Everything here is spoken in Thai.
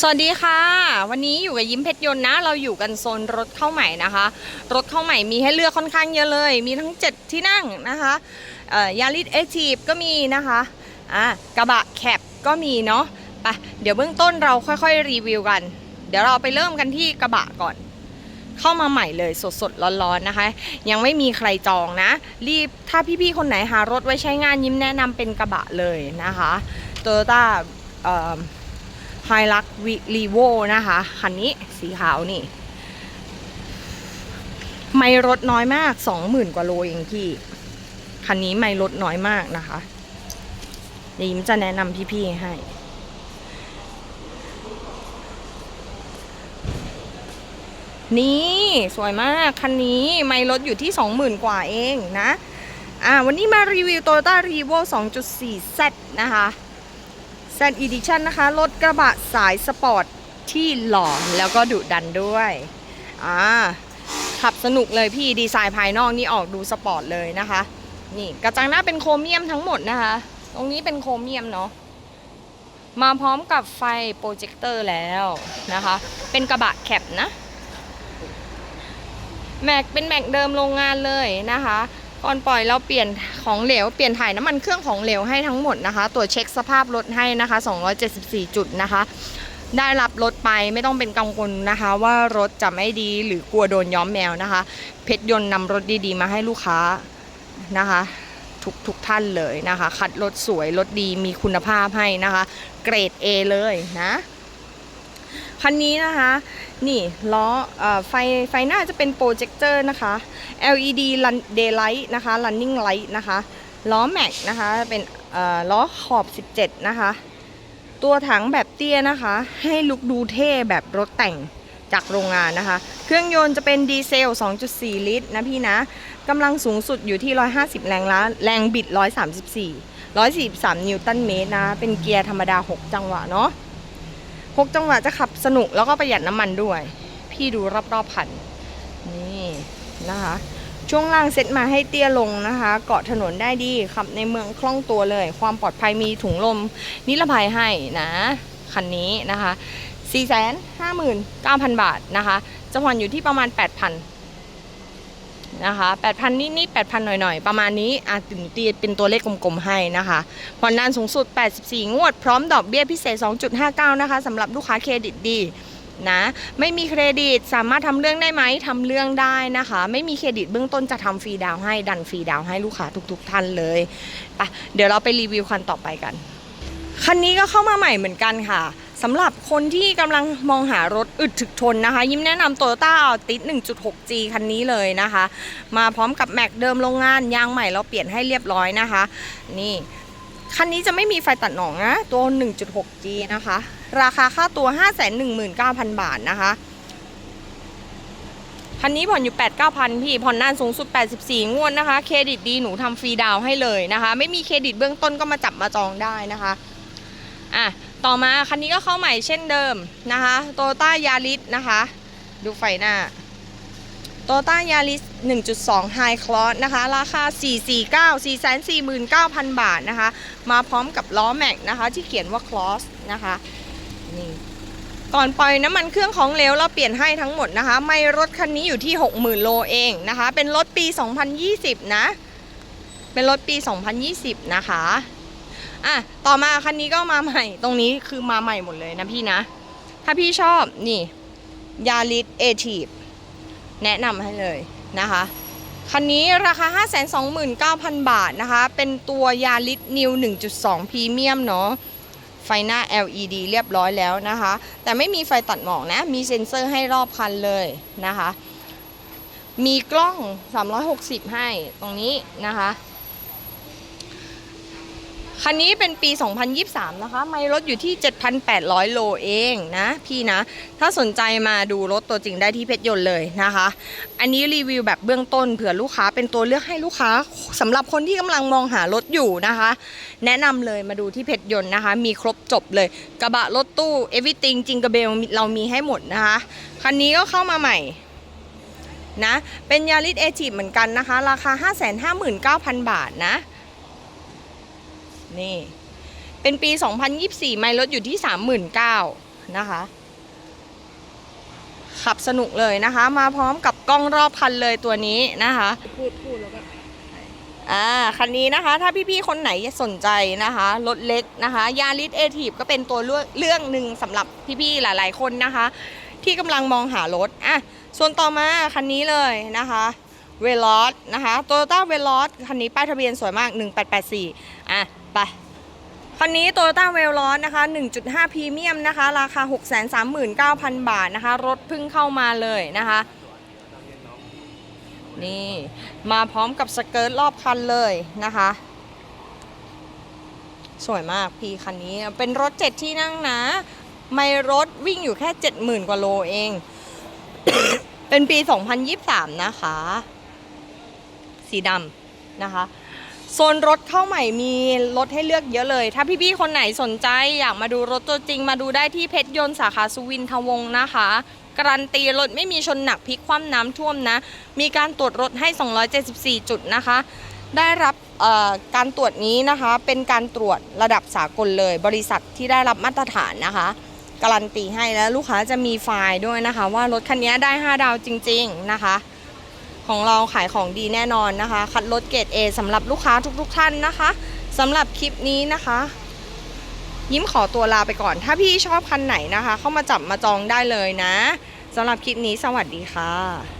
สวัสดีค่ะ วันนี้อยู่กับยิ้มเพชรยนต์นะ เราอยู่กันโซนรถเข้าใหม่นะคะ รถเข้าใหม่มีให้เลือกค่อนข้างเยอะเลย มีทั้ง 7 ที่นั่งนะคะยาริสเอทีฟก็มีนะคะอะกระบะแคปก็มีเนาะไปเดี๋ยวเบื้องต้นเราค่อยๆ รีวิวกัน เดี๋ยวเราไปเริ่มกันที่กระบะก่อน เข้ามาใหม่เลยสดๆ ร้อนๆนะคะ ยังไม่มีใครจองนะ รีบถ้าพี่ๆคนไหนหารถไว้ใช้งานยิ้มแนะนำเป็นกระบะเลยนะคะโตโยต้า ไฮลักรีโวนะคะ คันนี้สีขาวนี่ ไม่รถน้อยมาก20,000กว่าโลเองพี่ คันนี้ไม่รถน้อยมากนะคะเดี๋ยวยิ้มจะแนะนำพี่ๆให้ นี่สวยมาก คันนี้ไม่ลดอยู่ที่ 20,000 กว่าเองนะ อ่าวันนี้มารีวิว Toyota Revo 2.4 Z นะคะ Z Edition นะคะ รถกระบะสายสปอร์ตที่หล่อแล้วก็ดุดันด้วย อ่า ขับสนุกเลยพี่ดีไซน์ภายนอกนี่ออกดูสปอร์ตเลยนะคะ นี่กระจังหน้าเป็นโครเมียมทั้งหมดนะคะ ตรงนี้เป็นโครเมียมเนาะ มาพร้อมกับไฟโปรเจคเตอร์แล้วนะคะ เป็นกระบะแคปนะ แม็กเป็นแม็กเดิมโรงงานเลยนะคะ ก่อนปล่อยเราเปลี่ยนของเหลวเปลี่ยนถ่ายน้ำมันเครื่องของเหลวให้ทั้งหมดนะคะตรวจเช็คสภาพรถให้นะคะ 274 จุดนะคะ ได้รับรถไปไม่ต้องเป็นกังวลนะคะ ว่ารถจะไม่ดีหรือกลัวโดนย้อมแมวนะคะ เพชรยนต์นำรถดีๆ มาให้ลูกค้านะคะทุกทุกท่านเลยนะคะ คัดรถสวยรถดีมีคุณภาพให้นะคะ เกรด A เลยนะ คันนี้นะคะ นี่ล้ออไฟไฟหน้าจะเป็นโปรเจคเตอร์นะคะ LED daylight นะคะ running light นะคะล้อแม็กนะคะเป็นเอ่อล้อขอบ 17 นะคะ ตัวถังแบบเตี้ยนะคะ ให้ลุกดูเท่แบบรถแต่งจากโรงงานนะคะ เครื่องยนต์จะเป็นดีเซล 2.4 ลิตรนะพี่นะกำลังสูงสุดอยู่ที่ 150 แรงล้าแรงบิด 134 143 นิวตันเมตรนะ เป็นเกียร์ธรรมดา 6 จังหวะเนาะ 6จังหวะจะขับสนุกแล้วก็ประหยัดน้ำมันด้วย พี่ดูรอบๆพันนี่นะคะ ช่วงล่างเซ็ตมาให้เตี้ยลงนะคะ เกาะถนนได้ดีขับในเมืองคล่องตัวเลย ความปลอดภัยมีถุงลมนิรภัยให้นะคันนี้นะคะ 459,000 บาทนะคะจะผ่อนอยู่ที่ประมาณ 8,000 นะคะ8,000นิดนิด8,000 หน่อยๆ ประมาณนี้อะถึงตีเป็นตัวเลขกลมๆให้นะคะผ่อนนานสูงสุด 84 งวด พร้อมดอกเบี้ยพิเศษ 2.59 นะคะสำหรับลูกค้าเครดิตดีนะไม่มีเครดิตสามารถทำเรื่องได้ไหมทำเรื่องได้นะคะ ไม่มีเครดิตเบื้องต้นจะทำฟรีดาวให้ดันฟรีดาวให้ลูกค้าทุก ๆ ท่านเลยไปเดี๋ยวเราไปรีวิวคันต่อไปกัน คันนี้ก็เข้ามาใหม่เหมือนกันค่ะ สำหรับคนที่กำลังมองหารถอึดถึกทนนะคะ ยิ้มแนะนำโตโยต้าอัลติส 1.6G คันนี้เลยนะคะ มาพร้อมกับแม็กเดิมโรงงานยางใหม่เราเปลี่ยนให้เรียบร้อยนะคะ นี่คันนี้จะไม่มีไฟตัดหนองนะตัว 1.6G นะคะ ราคาค่าตัว 519,000 บาทนะคะคันนี้ผ่อนอยู่ 8 9 0 0 0 พี่ผ่อนนานสูงสุด 84 งวดนะคะ เครดิตดีหนูทำฟรีดาวให้เลยนะคะ ไม่มีเครดิตเบื้องต้นก็มาจับมาจองได้นะคะ อะ ต่อมาคันนี้ก็เข้าใหม่เช่นเดิมนะคะโตต้ายาริสนะคะ ดูไฟหน้าโตต้ายาริส1.2 High Cross นะคะ ราคา 449 449,000 บาทนะคะ มาพร้อมกับล้อแม็กนะคะ ที่เขียนว่า Cross นะคะนี่ก่อนปล่อยน้ำมันเครื่องของเหลวเราเปลี่ยนให้ทั้งหมดนะคะ ไม่รถคันนี้อยู่ที่ 60,000 โลเองนะคะ เป็นรถปี 2020 นะ เป็นรถปี 2020 นะคะ อะต่อมาคันนี้ก็มาใหม่ ตรงนี้คือมาใหม่หมดเลยนะพี่นะ ถ้าพี่ชอบนี่ยาริสเอทีฟแนะนำให้เลยนะคะคันนี้ราคา 529,000 บาทนะคะ เป็นตัวยาริสนิว 1.2 พรีเมียมเนาะ ไฟหน้า LED เรียบร้อยแล้วนะคะ แต่ไม่มีไฟตัดหมอกนะ มีเซ็นเซอร์ให้รอบคันเลยนะคะ มีกล้อง 360 ให้ตรงนี้นะคะ คันนี้เป็นปี 2023 นะคะ ไม่รถอยู่ที่ 7,800 โลเองนะพี่นะ ถ้าสนใจมาดูรถตัวจริงได้ที่เพชรยนต์เลยนะคะ อันนี้รีวิวแบบเบื้องต้นเผื่อลูกค้าเป็นตัวเลือกให้ลูกค้าสำหรับคนที่กำลังมองหารถอยู่นะคะ แนะนำเลยมาดูที่เพชรยนต์นะคะ มีครบจบเลย กระบะรถตู้ everything จิงกระเบลเรามีให้หมดนะคะ คันนี้ก็เข้ามาใหม่นะ เป็นยาริสเอทีเหมือนกันนะคะ ราคา 559,000 บาทนะ นี่ เป็นปี 2024 ไมล์รถอยู่ที่ 39,000นะคะ ขับสนุกเลยนะคะ มาพร้อมกับกล้องรอบคันเลยตัวนี้นะคะ พูดพูดแล้วก็อ่าคันนี้นะคะ ถ้าพี่ๆคนไหนสนใจนะคะ รถเล็กนะคะยาริสเอทีฟก็เป็นตัวเลือกเรื่องหนึ่งสำหรับพี่ๆหลายๆคนนะคะ ที่กำลังมองหารถอะส่วนต่อมาคันนี้เลยนะคะเวลอสนะคะโตโยต้าเวลอสคันนี้ป้ายทะเบียนสวยมาก 1884อะ ไปคันนี้โตโยต้าเวลลอนนะคะ 1.5พรีเมียมนะคะ ราคา 639,000 บาทนะคะ รถเพิ่งเข้ามาเลยนะคะ นี่มาพร้อมกับสเกิร์ตรอบคันเลยนะคะ สวยมากพี่คันนี้เป็นรถ7ที่นั่งนะ ไม่รถวิ่งอยู่แค่ 70,000 กว่าโลเอง เป็นปี 2023 นะคะ สีดำนะคะ โซนรถเข้าใหม่มีรถให้เลือกเยอะเลย ถ้าพี่ๆคนไหนสนใจอยากมาดูรถตัวจริง มาดูได้ที่เพชรยนต์สาขาสุวินทวงศ์นะคะ การันตีรถไม่มีชนหนักพลิกคว่ำน้ำท่วมนะ มีการตรวจรถให้ 274 จุดนะคะ ได้รับการตรวจนี้นะคะเป็นการตรวจระดับสากลเลย บริษัทที่ได้รับมาตรฐานนะคะ การันตีให้แล้วลูกค้าจะมีไฟล์ด้วยนะคะ ว่ารถคันนี้ได้ 5 ดาวจริง ๆนะคะ ของเราขายของดีแน่นอนนะคะ คัดรถเกรด A สำหรับลูกค้าทุกๆท่านนะคะสำหรับคลิปนี้นะคะ ยิ้มขอตัวลาไปก่อน ถ้าพี่ชอบคันไหนนะคะ เข้ามาจับมาจองได้เลยนะสำหรับคลิปนี้สวัสดีค่ะ